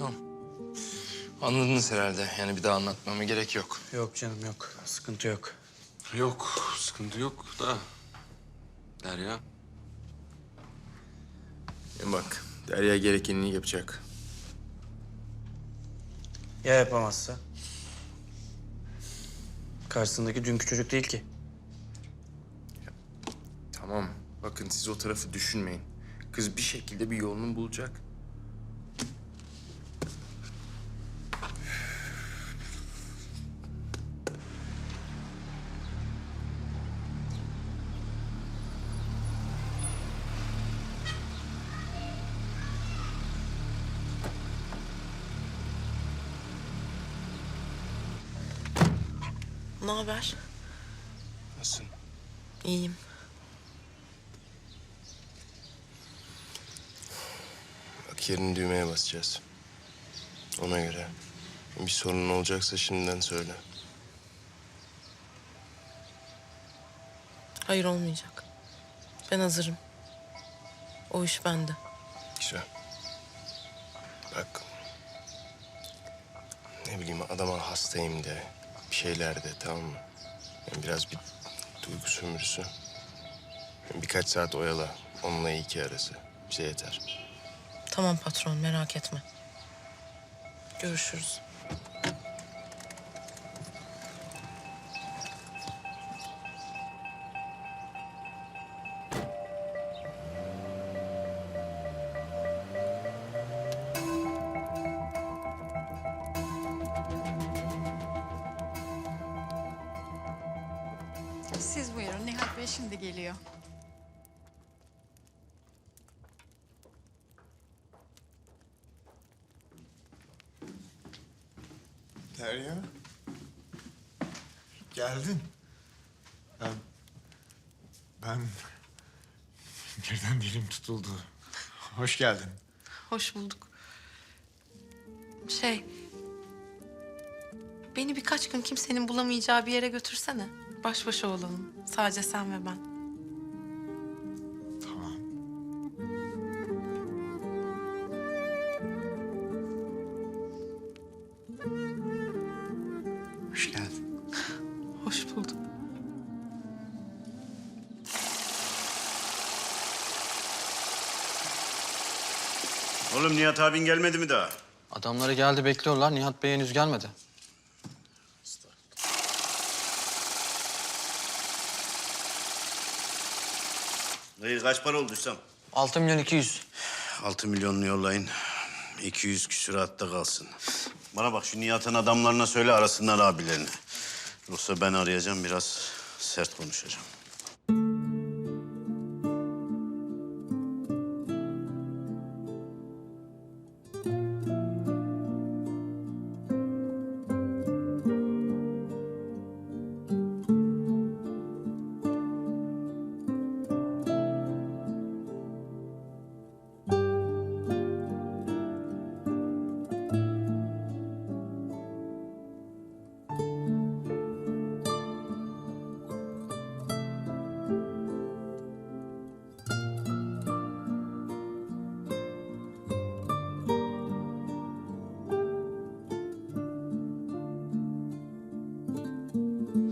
Tamam. Anladınız herhalde. Yani bir daha anlatmama gerek yok. Yok canım yok. Sıkıntı yok. Yok, sıkıntı yok da. Derya. Ya bak, Derya gerekenini yapacak. Ya yapamazsa? Karşısındaki dünkü çocuk değil ki. Tamam. Bakın siz o tarafı düşünmeyin. Kız bir şekilde bir yolunu bulacak. Ne haber? Nasıl? İyiyim. Bak yarın düğmeye basacağız. Ona göre. Bir sorun olacaksa şimdiden söyle. Hayır olmayacak. Ben hazırım. O iş bende. Güzel. Bak. Ne bileyim adama hastayım de. Bir şeyler de tamam mı? Yani biraz bir duygu sömürüsü. Yani birkaç saat oyala. Onunla iyi ki arası. Bize yeter. Tamam patron merak etme. Görüşürüz. Siz buyurun. Nihat Bey şimdi geliyor. Derya. Geldin. Ben... Ben... Birden dilim tutuldu. Hoş geldin. Hoş bulduk. Şey... Beni birkaç gün kimsenin bulamayacağı bir yere götürsene. Baş başa olalım. Sadece sen ve ben. Tamam. Hoş geldin. Hoş bulduk. Oğlum Nihat abin gelmedi mi daha? Adamları geldi bekliyorlar. Nihat Bey henüz gelmedi. Dayı kaç para olduysam? 6 milyon 200. 6 milyonunu yollayın. 200 küsuratta kalsın. Bana bak şu Nihat'ın adamlarına söyle arasınlar abilerini. Yoksa ben arayacağım biraz sert konuşacağım.